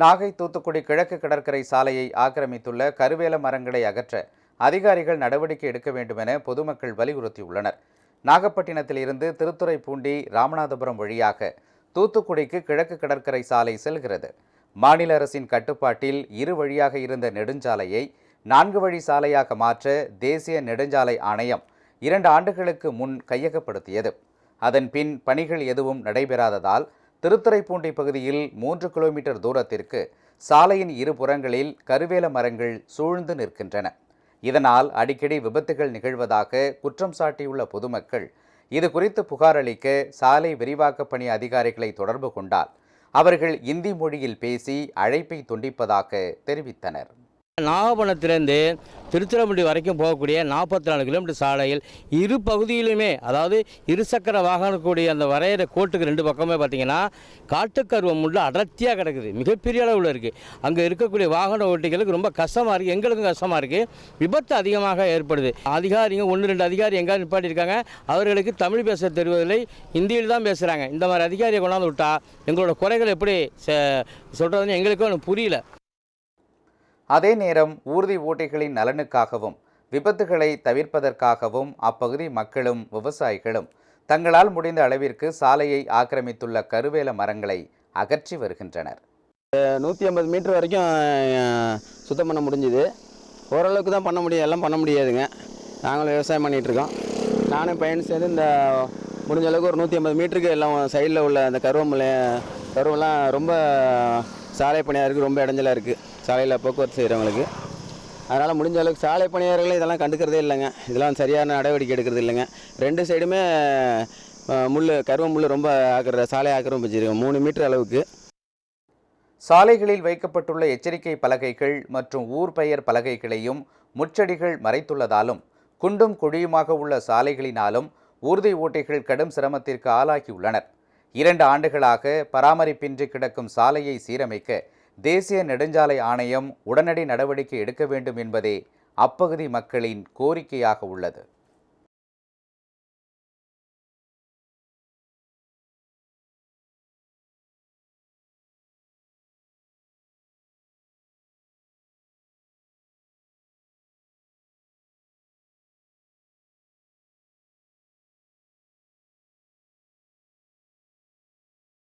நாகை தூத்துக்குடி கிழக்கு கடற்கரை சாலையை ஆக்கிரமித்துள்ள கருவேல மரங்களை அகற்ற அதிகாரிகள் நடவடிக்கை எடுக்க வேண்டுமென பொதுமக்கள் வலியுறுத்தியுள்ளனர். நாகப்பட்டினத்தில் இருந்து திருத்துறைப்பூண்டி ராமநாதபுரம் வழியாக தூத்துக்குடிக்கு கிழக்கு கடற்கரை சாலை செல்கிறது. மாநில அரசின் கட்டுப்பாட்டில் இரு வழியாக இருந்த நெடுஞ்சாலையை நான்கு வழி சாலையாக மாற்ற தேசிய நெடுஞ்சாலை ஆணையம் இரண்டு ஆண்டுகளுக்கு முன் கையகப்படுத்தியது. அதன் பின் பணிகள் எதுவும் நடைபெறாததால் திருத்துறைப்பூண்டி பகுதியில் மூன்று கிலோமீட்டர் தூரத்திற்கு சாலையின் இரு புறங்களில் கருவேல மரங்கள் சூழ்ந்து நிற்கின்றன. இதனால் அடிக்கடி விபத்துகள் நிகழ்வதாக குற்றம் சாட்டியுள்ள பொதுமக்கள் இது குறித்து புகார் அளிக்க சாலை விரிவாக்க பணி அதிகாரிகளை தொடர்பு கொண்டால் அவர்கள் இந்தி மொழியில் பேசி அழைப்பை துண்டிப்பதாக தெரிவித்தனர். நாகப்பட்டினத்திலேருந்து திருச்சிராப்பள்ளி வரைக்கும் போகக்கூடிய நாற்பத்தி நாலு கிலோமீட்டர் சாலையில் இரு பகுதியிலுமே அதாவது இருசக்கர வாகனம் கூடிய அந்த வரையிற கோட்டுக்கு ரெண்டு பக்கமே பார்த்தீங்கன்னா காட்டுக்கருவம் உள்ள அடர்த்தியாக கிடக்குது. மிகப்பெரிய அளவில் இருக்குது அங்கே இருக்கக்கூடிய வாகன ஓட்டிகளுக்கு ரொம்ப கஷ்டமாக இருக்குது எங்களுக்கும் கஷ்டமாக இருக்குது விபத்து அதிகமாக ஏற்படுது. அதிகாரிங்க ஒன்று ரெண்டு அதிகாரி எங்கே நிப்பாட்டியிருக்காங்க. அவர்களுக்கு தமிழ் பேச தெரிவதில்லை. ஹிந்தியில் தான் பேசுகிறாங்க இந்த மாதிரி அதிகாரியை கொண்டாந்து விட்டால் எங்களோட குறைகள் எப்படி சொல்கிறதுன்னு எங்களுக்கும் புரியல. அதே நேரம் ஊர்தி ஓட்டைகளின் நலனுக்காகவும் விபத்துகளை தவிர்ப்பதற்காகவும் அப்பகுதி மக்களும் விவசாயிகளும் தங்களால் முடிந்த அளவிற்கு சாலையை ஆக்கிரமித்துள்ள கருவேல மரங்களை அகற்றி வருகின்றனர். நூற்றி ஐம்பது மீட்டர் வரைக்கும் சுத்தம் பண்ண முடிஞ்சுது. ஓரளவுக்கு தான் பண்ண முடியும் எல்லாம் பண்ண முடியாதுங்க. நாங்களும் விவசாயம் பண்ணிகிட்ருக்கோம் நானும் பயணம் சேர்ந்து இந்த முடிஞ்ச அளவுக்கு ஒரு நூற்றி ஐம்பது மீட்டருக்கு எல்லாம் சைடில் உள்ள அந்த கருவமலை கருவெல்லாம் ரொம்ப சாலை பணியாக இருக்குது ரொம்ப இடைஞ்சலாக இருக்குது சாலையில் போக்குவரத்து செய்கிறவங்களுக்கு அதனால் முடிஞ்ச அளவுக்கு சாலை பணியாளர்களை இதெல்லாம் கண்டுக்கிறதே இல்லைங்க. இதெல்லாம் சரியான நடவடிக்கை எடுக்கிறது இல்லைங்க. ரெண்டு சைடுமே முள் கருவ முள் ரொம்ப ஆக்கிற சாலை ஆக்கிரமிச்சிருக்கு மூணு மீட்டர் அளவுக்கு. சாலைகளில் வைக்கப்பட்டுள்ள எச்சரிக்கை பலகைகள் மற்றும் ஊர் பெயர் பலகைகளையும் முச்செடிகள் மறைத்துள்ளதாலும் குண்டும் குழியுமாக உள்ள சாலைகளினாலும் ஊர்தி ஓட்டைகள் கடும் சிரமத்திற்கு ஆளாகியுள்ளனர். இரண்டு ஆண்டுகளாக பராமரிப்பின்றி கிடக்கும் சாலையை சீரமைக்க தேசிய நெடுஞ்சாலை ஆணையம் உடனடி நடவடிக்கை எடுக்க வேண்டும் என்பதே அப்பகுதி மக்களின் கோரிக்கையாக உள்ளது.